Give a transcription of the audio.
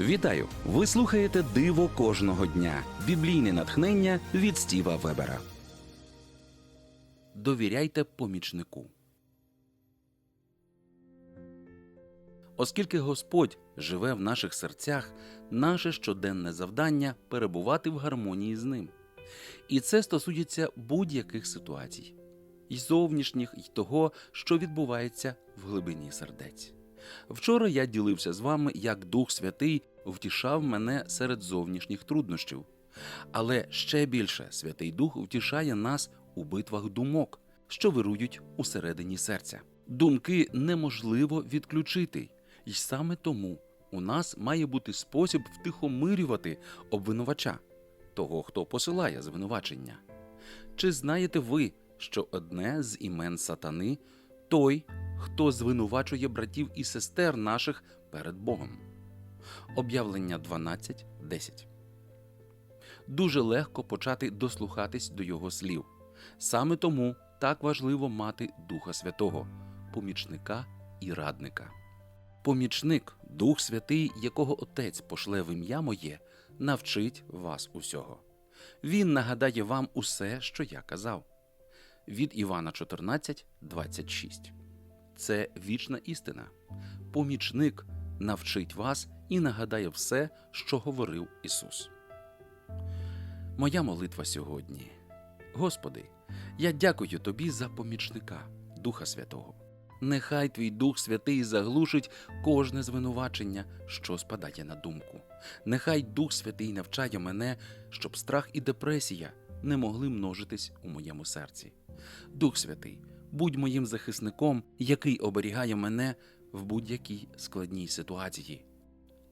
Вітаю! Ви слухаєте Диво кожного дня. Біблійне натхнення від Стіва Вебера. Довіряйте помічнику. Оскільки Господь живе в наших серцях, наше щоденне завдання перебувати в гармонії з ним. І це стосується будь-яких ситуацій, і зовнішніх, і того, що відбувається в глибині сердець. Вчора я ділився з вами, як Дух Святий втішав мене серед зовнішніх труднощів. Але ще більше Святий Дух втішає нас у битвах думок, що вирують усередині серця. Думки неможливо відключити, і саме тому у нас має бути спосіб втихомирювати обвинувача, того, хто посилає звинувачення. Чи знаєте ви, що одне з імен сатани той, хто звинувачує братів і сестер наших перед Богом? Об'явлення 12.10 Дуже легко почати дослухатись до його слів. Саме тому так важливо мати Духа Святого, помічника і радника. Помічник, Дух Святий, якого Отець пошле в ім'я моє, навчить вас усього. Він нагадає вам усе, що я казав. Від Івана 14, 26. Це вічна істина. Помічник навчить вас і нагадає все, що говорив Ісус. Моя молитва сьогодні. Господи, я дякую Тобі за помічника, Духа Святого. Нехай твій Дух Святий заглушить кожне звинувачення, що спадає на думку. Нехай Дух Святий навчає мене, щоб страх і депресія не могли множитись у моєму серці. Дух Святий, будь моїм захисником, який оберігає мене в будь-якій складній ситуації.